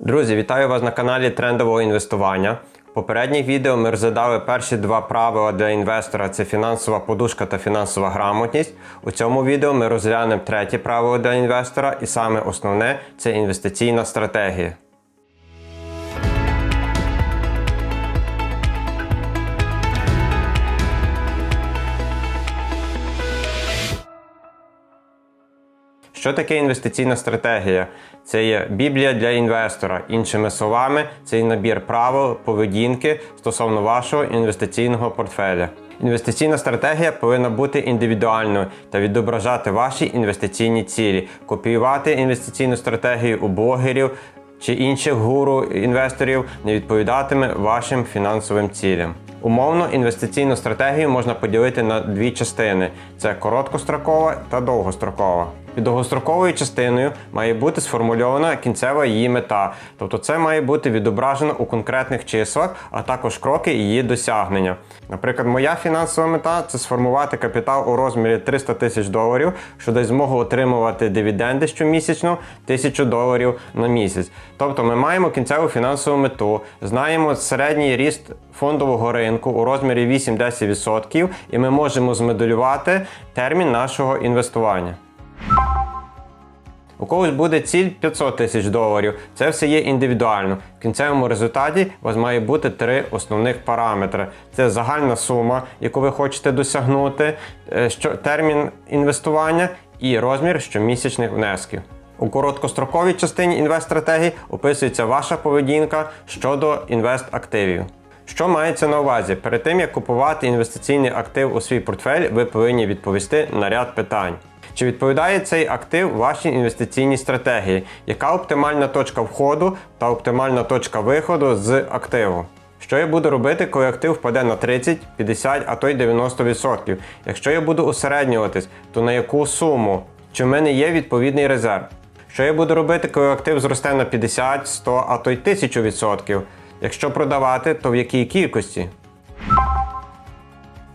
Друзі, вітаю вас на каналі трендового інвестування. В попередніх відео ми розглядали перші два правила для інвестора: це фінансова подушка та фінансова грамотність. У цьому відео ми розглянемо третє правило для інвестора, і саме основне це інвестиційна стратегія. Що таке інвестиційна стратегія? Це є Біблія для інвестора. Іншими словами, це є набір правил поведінки стосовно вашого інвестиційного портфеля. Інвестиційна стратегія повинна бути індивідуальною та відображати ваші інвестиційні цілі, копіювати інвестиційну стратегію у блогерів чи інших гуру інвесторів не відповідатиме вашим фінансовим цілям. Умовно інвестиційну стратегію можна поділити на дві частини: це короткострокова та довгострокова. Під довгостроковою частиною має бути сформульована кінцева її мета, тобто це має бути відображено у конкретних числах, а також кроки її досягнення. Наприклад, моя фінансова мета це сформувати капітал у розмірі 300 тисяч доларів, що дасть змогу отримувати дивіденди щомісячно 1000 доларів на місяць. Тобто ми маємо кінцеву фінансову мету, знаємо середній ріст фондового ринку у розмірі 8-10%, і ми можемо змоделювати термін нашого інвестування. У когось буде ціль 500 тисяч доларів. Це все є індивідуально. В кінцевому результаті у вас має бути три основних параметри: це загальна сума, яку ви хочете досягнути, е, термін інвестування і розмір щомісячних внесків. У короткостроковій частині інвест-стратегії описується ваша поведінка щодо інвест-активів. Що мається на увазі? Перед тим як купувати інвестиційний актив у свій портфель, ви повинні відповісти на ряд питань. Чи відповідає цей актив вашій інвестиційній стратегії? Яка оптимальна точка входу та оптимальна точка виходу з активу? Що я буду робити, коли актив впаде на 30, 50, а то й 90%? Якщо я буду усереднюватись, то на яку суму? Чи в мене є відповідний резерв? Що я буду робити, коли актив зросте на 50, 100, а то й 1000%? Якщо продавати, то в якій кількості?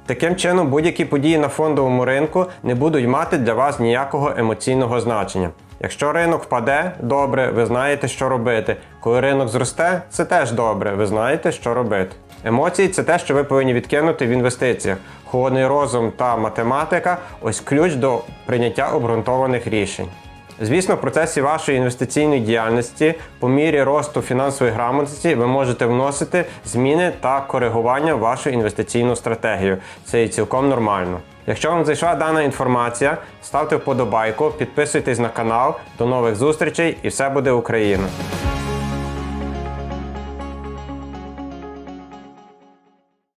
Таким чином, будь-які події на фондовому ринку не будуть мати для вас ніякого емоційного значення. Якщо ринок впаде, добре, ви знаєте, що робити. Коли ринок зросте, це теж добре, ви знаєте, що робити. Емоції це те, що ви повинні відкинути в інвестиціях. Холодний розум та математика ось ключ до прийняття обґрунтованих рішень. Звісно, в процесі вашої інвестиційної діяльності по мірі росту фінансової грамотності ви можете вносити зміни та коригування в вашу інвестиційну стратегію. Це і цілком нормально. Якщо вам зайшла дана інформація, ставте вподобайку, підписуйтесь на канал. До нових зустрічей і все буде Україна!